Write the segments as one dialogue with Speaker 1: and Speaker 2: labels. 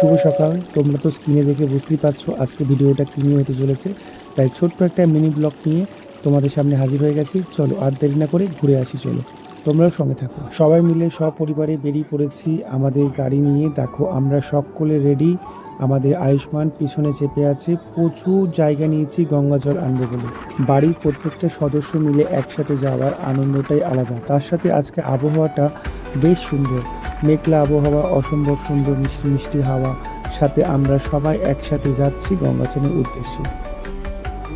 Speaker 1: শুভ সকাল। তোমরা তো স্ক্রিনে দেখে বুঝতেই পারছ আজকে ভিডিওটা কী হতে চলেছে। তাই ছোট্ট একটা মিনি ব্লগ নিয়ে তোমাদের সামনে হাজির হয়ে গেছি। চলো আর দেরি না করে ঘুরে আসি, চলো। তোমরাও সঙ্গে থাকো। সবাই মিলে সপরিবারে বেরিয়ে পড়েছি। আমাদের গাড়ি নিয়ে। দেখো, আমরা সকলে রেডি আমাদের আয়ুষ্মান পিছনে চেপে আছে। প্রচুর জায়গা নিয়েছি গঙ্গা জল আনবে বলে। বাড়ির প্রত্যেকটা সদস্য মিলে একসাথে যাওয়ার আনন্দটাই আলাদা। তার সাথে আজকে আবহাওয়াটা বেশ সুন্দর। মেঘলা আবহাওয়া অসম্ভব সুন্দর মিষ্টি মিষ্টি হাওয়া। সাথে আমরা সবাই একসাথে যাচ্ছি গঙ্গাচনের উদ্দেশ্যে।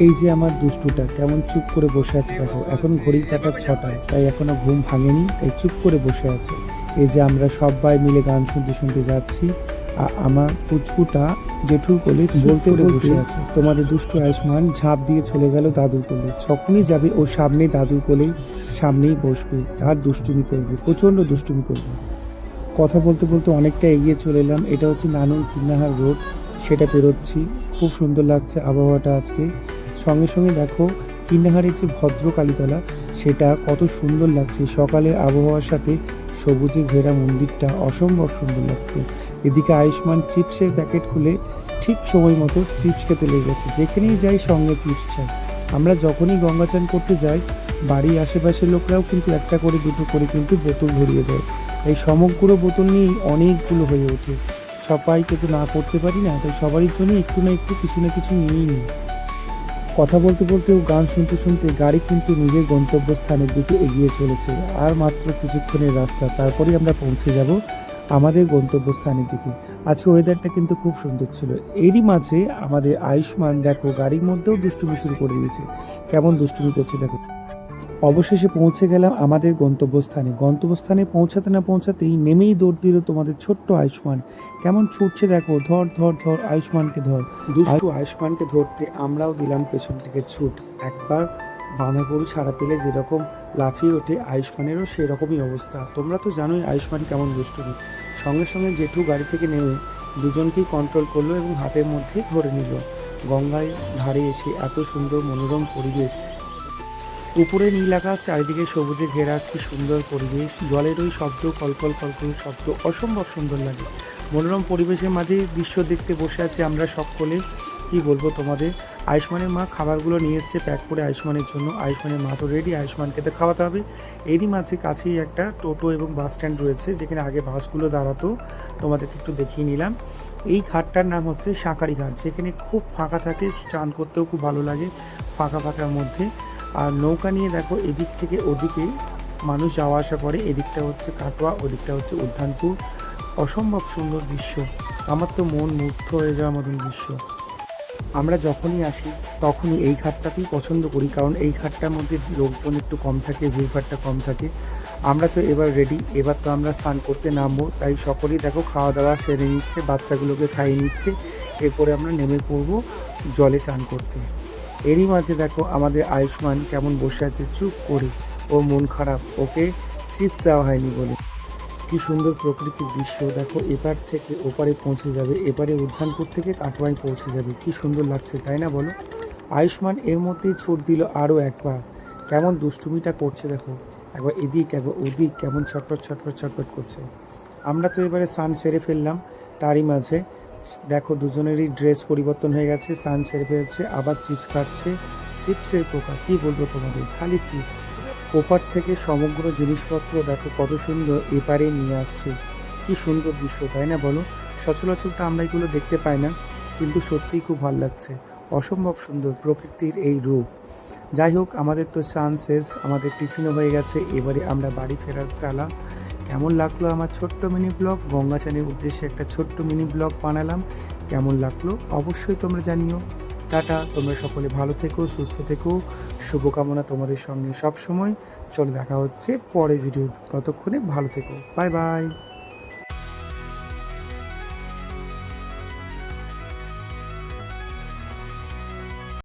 Speaker 1: এই যে আমার দুষ্টুটা কেমন চুপ করে বসে আছে দেখো। এখন ঘড়ির কাটার ছটায় তাই এখনও ঘুম ভাঙেনি তাই চুপ করে বসে আছে। এই যে আমরা সবাই মিলে গান শুনতে শুনতে যাচ্ছি আর আমার পুচকুটা জেঠুর কোলে বলতে বসে আছে তোমাদের দুষ্টু আয়ুষ্মান ঝাঁপ দিয়ে চলে গেল দাদুর কোলে। যখনই যাবে ও সামনে দাদুর কোলে সামনেই বসবে। আর দুষ্টুমি করবে প্রচণ্ড দুষ্টুমি করবে। কথা বলতে বলতে অনেকটা এগিয়ে চলে এলাম। এটা হচ্ছে নানুর কিন্নাহার রোড। সেটা পেরোচ্ছি। খুব সুন্দর লাগছে আবহাওয়াটা আজকে। সঙ্গে সঙ্গে দেখো, কিন্নাহারের যে ভদ্র কালীতলা সেটা কত সুন্দর লাগছে। সকালে আবহাওয়ার সাথে সবুজে ঘেরা মন্দিরটা অসম্ভব সুন্দর লাগছে। এদিকে আয়ুষ্মান চিপসের প্যাকেট খুলে ঠিক সময় মতো চিপস খেতে লেগে গেছে। যেখানেই যাই সঙ্গে চিপস চাই। আমরা যখনই গঙ্গা চান করতে যাই, বাড়ির আশেপাশের লোকরাও কিন্তু একটা করে, দুটো করে কিন্তু বোতল ধরিয়ে দেয়। এই সমগ্র বোতল নিয়েই অনেকগুলো হয়ে ওঠে। সবাইকে তো না করতে পারি না, তাই সবারই জন্য একটু না একটু কিছু না কিছু নিয়েই নিই। কথা বলতে বলতে ও গান শুনতে শুনতে গাড়ি কিন্তু নিজের গন্তব্যস্থানের দিকে এগিয়ে চলেছে। আর মাত্র কিছুক্ষণের রাস্তা, তারপরেই আমরা পৌঁছে যাব আমাদের গন্তব্যস্থানের দিকে। আজকে ওয়েদারটা কিন্তু খুব সুন্দর ছিল। এরই মাঝে আমাদের আয়ুষ্মান দেখো গাড়ির মধ্যেও দুষ্টুমি শুরু করে দিয়েছে। কেমন দুষ্টুমি করছে দেখো। অবশেষে পৌঁছে গেলাম আমাদের গন্তব্যস্থানে। গন্তব্যস্থানে পৌঁছাতে না পৌঁছাতেই নেমেই দৌড় দিল তোমাদের ছোট্ট আয়ুষ্মান। কেমন ছুটছে দেখো, ধর ধর ধর, আয়ুষ্মানকে ধর। দুষ্টু আয়ুষ্মানকে ধরতে আমরাও দিলাম পেছন থেকে ছুট। একবার বাঁধা গরু ছাড়া পেলে যেরকম লাফিয়ে ওঠে আয়ুষ্মানেরও সেরকমই অবস্থা। তোমরা তো জানোই আয়ুষ্মান কেমন দুষ্টুমি সঙ্গে সঙ্গে জেঠু গাড়ি থেকে নেমে দুজনকেই কন্ট্রোল করল এবং হাতের মধ্যে ধরে নিল। গঙ্গায় ধারে এসে এত সুন্দর মনোরম পরিবেশ উপরে নীল আকাশ, চারিদিকে সবুজে ঘেরা কি সুন্দর পরিবেশ। জলের ওই শব্দ কলকল কলকল শব্দ অসম্ভব সুন্দর লাগে। মনোরম পরিবেশের মাঝে দৃশ্য দেখতে বসে আছে আমরা সকলে। কি বলব তোমাদের? আয়ুষ্মানের মা খাবারগুলো নিয়ে এসছে প্যাক করে আয়ুষ্মানের জন্য। আয়ুষ্মানের মা তো রেডি আয়ুষ্মানকে তো খাওয়াতে হবে। এরই মাঝে কাছেই একটা টোটো এবং বাস স্ট্যান্ড রয়েছে, যেখানে আগে বাসগুলো দাঁড়াতো। তোমাদেরকে একটু দেখিয়ে নিলাম। এই ঘাটটার নাম হচ্ছে সাঁকারি ঘাট, যেখানে খুব ফাঁকা থাকে, চান করতেও খুব ভালো লাগে ফাঁকা ফাঁকার মধ্যে। আর নৌকা নিয়ে দেখো এদিক থেকে ওদিকে মানুষ যাওয়া আসা করে। এদিকটা হচ্ছে কাটোয়া, ওদিকটা হচ্ছে উদ্যানপুর। অসম্ভব সুন্দর দৃশ্য। আমার তো মন মুগ্ধ হয়ে যাওয়ার মতন দৃশ্য। আমরা যখনই আসি, তখনই এই ঘাটটাকেই পছন্দ করি। কারণ এই ঘাটটার মধ্যে লোকজন একটু কম থাকে ভিড়ভাড়টা কম থাকে। আমরা তো এবার রেডি এবার তো আমরা স্নান করতে নামবো। তাই সকলেই দেখো খাওয়া দাওয়া সেরে নিচ্ছে, বাচ্চাগুলোকে খাইয়ে নিচ্ছে। এরপরে আমরা নেমে পড়ব জলে চান করতে। এরই মাঝে দেখো আমাদের আয়ুষ্মান কেমন বসে আছে, চুপ করে। ওর মন খারাপ, ওকে চিপস দেওয়া হয়নি বলে। কি সুন্দর প্রকৃতির দৃশ্য, দেখো এপার থেকে ওপারে পৌঁছে যাবে, এপারে উদ্যানপুর থেকে কাটোয়ায় পৌঁছে যাবে। কি সুন্দর লাগছে, তাই না বলো? আয়ুষ্মান এর মধ্যেই ছোট দিল আরও একবার কেমন দুষ্টুমিটা করছে দেখো। একবার এদিক, একবার ওদিক, কেমন ছটপট ছটপট ছটপট করছে। আমরা তো এবারে সান সেরে ফেললাম, তারই মাঝে দেখো, দুজনেরই ড্রেস পরিবর্তন হয়ে গেছে সান সেরে ফেলছে, আবার চিপস খাচ্ছে চিপসের পোকা কী বলব তোমাদের? খালি চিপস ওপার থেকে সমগ্র জিনিসপত্র দেখো, কত সুন্দর এপারে নিয়ে আসছে। কি সুন্দর দৃশ্য, তাই না বলো? সচরাচর তো আমরা এগুলো দেখতে পাই না, কিন্তু সত্যিই খুব ভালো লাগছে। অসম্ভব সুন্দর প্রকৃতির এই রূপ। যাই হোক, আমাদের তো শেষ, আমাদের টিফিনও হয়ে গেছে, এবারে আমরা বাড়ি ফেরার পালা। কেমন লাগল আমার ছোট্ট মিনি ব্লগ? গঙ্গাচানের উদ্দেশ্যে একটা ছোট্ট মিনি ব্লগ বানালাম। কেমন লাগল? অবশ্যই তোমরা জানিও। টাটা, তোমরা সকলে ভালো থেকো, সুস্থ থেকো। শুভকামনা তোমাদের সঙ্গে সব সময় চলে দেখা হচ্ছে পরে ভিডিও ততক্ষণে। ভালো থেকো। Bye bye.